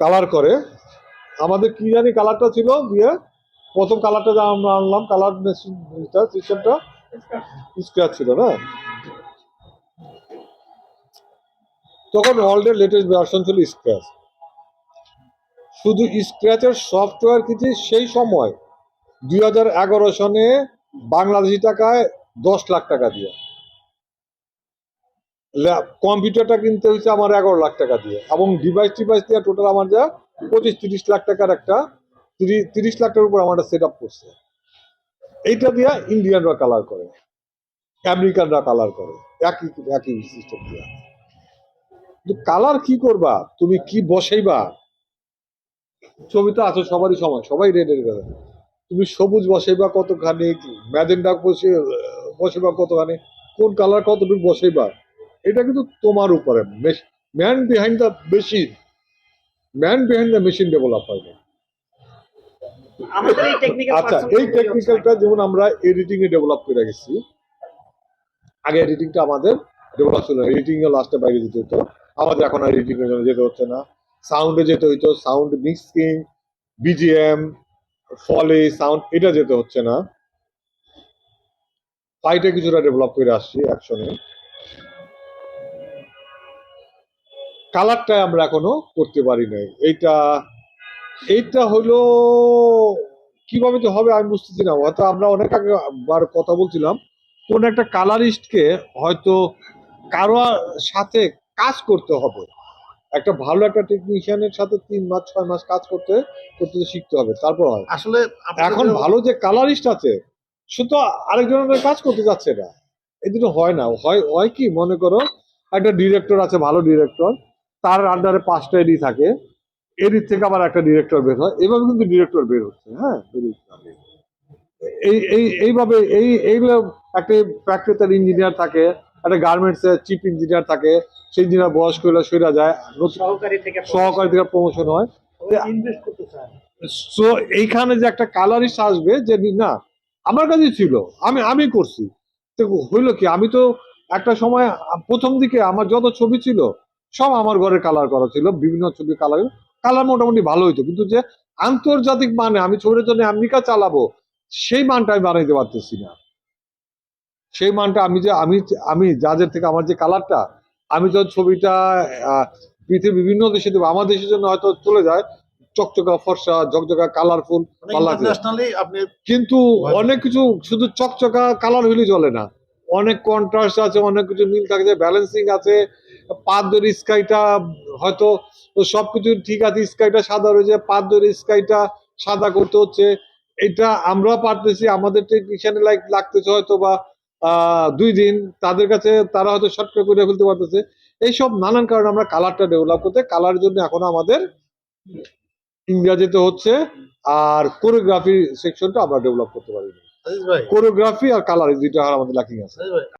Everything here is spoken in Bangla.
কালার করে। আমাদের কি জানি কালারটা ছিল দিয়ে প্রথম কালারটা যা আমরা আনলাম, কালার মেশিনটা সিস্টেমটা স্ক্র্যাচ ছিল না? তখন ওয়ার্ল্ডের লেটেস্ট ভার্সন ছিল স্ক্র্যাচ শুধু স্ক্র্যাচের সফটওয়্যার কিছু সেই সময় দুই হাজার এগারো সনে বাংলাদেশি টাকায় দশ লাখ টাকা দিয়ে। কম্পিউটারটা কিনতে হয়েছে আমার এগারো লাখ টাকা দিয়ে। এবং ডিভাইস টিভাইস দিয়ে টোটাল আমার যা পঁচিশ তিরিশ লাখ টাকার একটা তিরি- তিরিশ লাখ টাকার উপর আমার সেট আপ করছে। এইটা দিয়ে ইন্ডিয়ানরা কালার করে, আমেরিকানরা কালার করে, একই একই সিস্টেম দিয়ে। কালার কি করবা? তুমি কি বসাইবা? ছবি তো আছে, সবারই সময় সবাই রেডের রেড করে তুমি সবুজ বসাইবা কতখানি ম্যাজেন্ডা বসে, বসাইবা কতখানি, কোন কালার কতটুকু বসাইবা? এটা কিন্তু তোমার উপরে। Man behind the machine man behind the machine develop হয় না। আচ্ছা এই টেকনিক্যালটা যেমন আমরা এডিটিং এ ডেভেলপ করে গেছি আগে এডিটিংটা আমাদের ডেভেলপ ছিল এডিটিং এ লাস্টে বাইরে যেতে হতো। আমাদের এখন আর এডিটিং এর জন্য যেতে হচ্ছে না। সাউন্ডে যেতে হইতো সাউন্ড মিক্সিং বিজিএম ফলে সাউন্ড এটা যেতে হচ্ছে না। ফাইটে কিছুটা ডেভেলপ করে আসছি একসঙ্গে। কালারটা আমরা এখনও করতে পারি নাই। এইটা এইটা হলো কীভাবে যে হবে আমি বুঝতেছি না। হয়তো আমরা অনেক আগে বার কথা বলছিলাম কোন একটা কালারিস্টকে হয়তো কারও সাথে কাজ করতে হবে। একটা ভালো একটা টেকনিশিয়ানের সাথে তিন মাস ছয় মাস কাজ করতে করতে শিখতে হবে তারপর হয়। আসলে এখন ভালো যে কালারিস্ট আছে সে তো আরেকজনের কাজ করতে যাচ্ছে না। এই দুটো হয় না। হয় হয় কি মনে করো একটা ডিরেক্টর আছে ভালো ডিরেক্টর তার আন্ডারে পাঁচটা এডি থাকে। এডির থেকে আবার একটা ডিরেক্টর বের হয়। এভাবে কিন্তু ডিরেক্টর বের হচ্ছে হ্যাঁ? এই এই এইভাবে এই এইগুলো একটা ফ্যাক্টরিতে ইঞ্জিনিয়ার থাকে একটা গার্মেন্টস এর চিফ ইঞ্জিনিয়ার থাকে সেই ইঞ্জিনিয়ার বয়স্ক হলে সইরা যায় সহকারী থেকে সহকারী থেকে প্রমোশন হয়। সো এইখানে যে একটা কালারিস্ট আসবে যে না আমার কাছে ছিল আমি আমি করছি। তো হইল কি আমি তো একটা সময় প্রথম দিকে আমার যত ছবি ছিল সব আমার ঘরে কালার করা ছিল বিভিন্ন ছবি কালার কালার মোটামুটি ভালো হইতো কিন্তু যে আন্তর্জাতিক মানে আমি ছবির জন্য আমেরিকা চালাবো সেই মানটা আমি বানাইতে পারতেছি না। সেই মানটা আমি যে আমি আমি যাদের থেকে আমার যে কালারটা আমি তো ছবিটা পৃথিবীর বিভিন্ন দেশে দেবো আমার দেশের জন্য হয়তো চলে যায় চকচকা ফর্সা ঝকঝকা কালারফুল মানে কিন্তু অনেক কিছু শুধু চকচকা কালার হইলে চলে না। অনেক কন্ট্রাস্ট আছে অনেক কিছু মিল থাকে ব্যালেন্সিং আছে পাদর স্কাইটা হয়তো সবকিছু ঠিক আছে স্কাইটা সাদা রয়েছে পাদর স্কাইটা সাদা করতে হচ্ছে। এটা আমরা পারতেছি আমাদের টেকনিশিয়ানে লাইক লাগতেছে হয়তো বা দুই দিন তাদের কাছে তারা হয়তো শর্টকাট করে ফেলতে পারতেছে। এইসব নানান কারণে আমরা কালারটা ডেভেলপ করতে কালার জন্য এখন আমাদের ইংরেজিতে হচ্ছে আর কোরিওগ্রাফি সেকশনটা আমরা ডেভেলপ করতে পারি কোরিওগ্রাফি আর কালার দুইটা আমাদের লাকিং আছে।